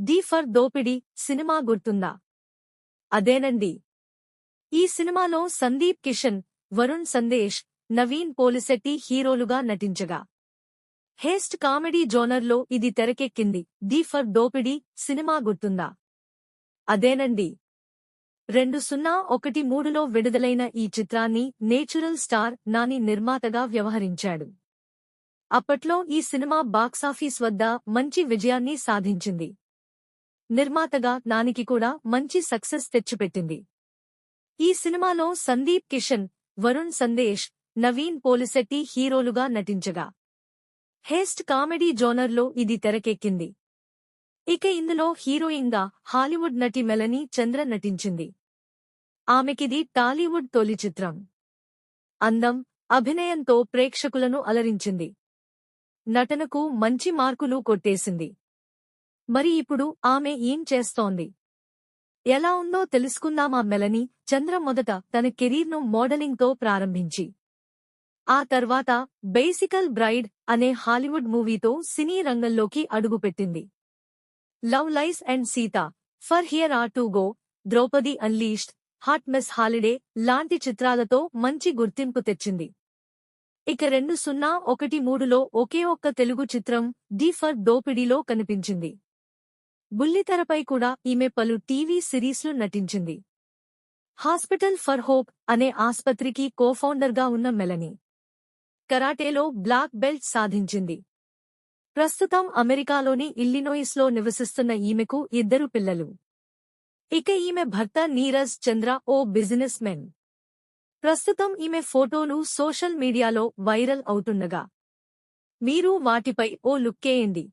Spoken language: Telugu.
ది ఫర్ దోపిడి సినిమా గుర్తుందా? అదేనండి. ఈ సినిమాలో సందీప్ కిషన్ వరుణ్ సందేశ్ నవీన్ పోలిసెట్టి హీరోలుగా నటించగా. హేస్ట్ కామెడీ జోనర్లో ఇది తెరకెక్కింది. ది ఫర్ దోపిడి సినిమా గుర్తుందా? అదేనండి. రెండు సున్నా ఒకటి మూడులో విడుదలైన ఈ చిత్రాన్ని నేచురల్ స్టార్ నాని నిర్మాతగా వ్యవహరించాడు. అప్పట్లో ఈ సినిమా బాక్సాఫీస్ వద్ద మంచి విజయాన్ని సాధించింది. నిర్మాతగా నానికి కూడా మంచి సక్సెస్ తెచ్చిపెట్టింది. ఈ సినిమాలో సందీప్ కిషన్ వరుణ్ సందేశ్ నవీన్ పోలిశెట్టి హీరోలుగా నటించగా. హేస్ట్ కామెడీ జోనర్లో ఇది తెరకెక్కింది. ఇక ఇందులో హీరోయిన్గా హాలీవుడ్ నటి మెలనీ చంద్ర నటించింది. ఆమెకిది టాలీవుడ్ తొలి చిత్రం. అందం అభినయంతో ప్రేక్షకులను అలరించింది. నటనకు మంచి మార్కులు కొట్టేసింది. మరి ఇప్పుడు ఆమె ఏం చేస్తోంది? ఎలా ఉందో తెలుసుకుందామా మెలని. చంద్ర మొదట తన కెరీర్ను మోడలింగ్తో ప్రారంభించి ఆ తర్వాత బేసికల్ బ్రైడ్ అనే హాలీవుడ్ మూవీతో సినీ రంగంలోకి అడుగుపెట్టింది. Love lies and Seetha for here are to go Draupadi unleashed hot mess holiday లాంటి చిత్రాలతో మంచి గుర్తింపు తెచ్చింది. ఇక రెండు సున్నా ఒకటి మూడులో ఒకే ఒక్క తెలుగు చిత్రం డి ఫర్ దోపిడీలో కనిపించింది. బుల్లితెరపై కూడా ఈమె పలు టీవీ సిరీస్లు నటించింది. హాస్పిటల్ ఫర్ హోప్ అనే ఆస్పత్రికి కోఫౌండర్గా ఉన్న మెలని కరాటేలో బ్లాక్ బెల్ట్ సాధించింది. ప్రస్తుతం అమెరికాలోని ఇల్లినోయిస్లో నివసిస్తున్న ఈమెకు ఇద్దరు పిల్లలు. ఇక ఈమె భర్త నీరజ్ చంద్ర ఓ బిజినెస్ మెన్. ప్రస్తుతం ఈమె ఫోటోలు సోషల్ మీడియాలో వైరల్ అవుతుండగా. మీరు వాటిపై ఓ లుక్కేయండి.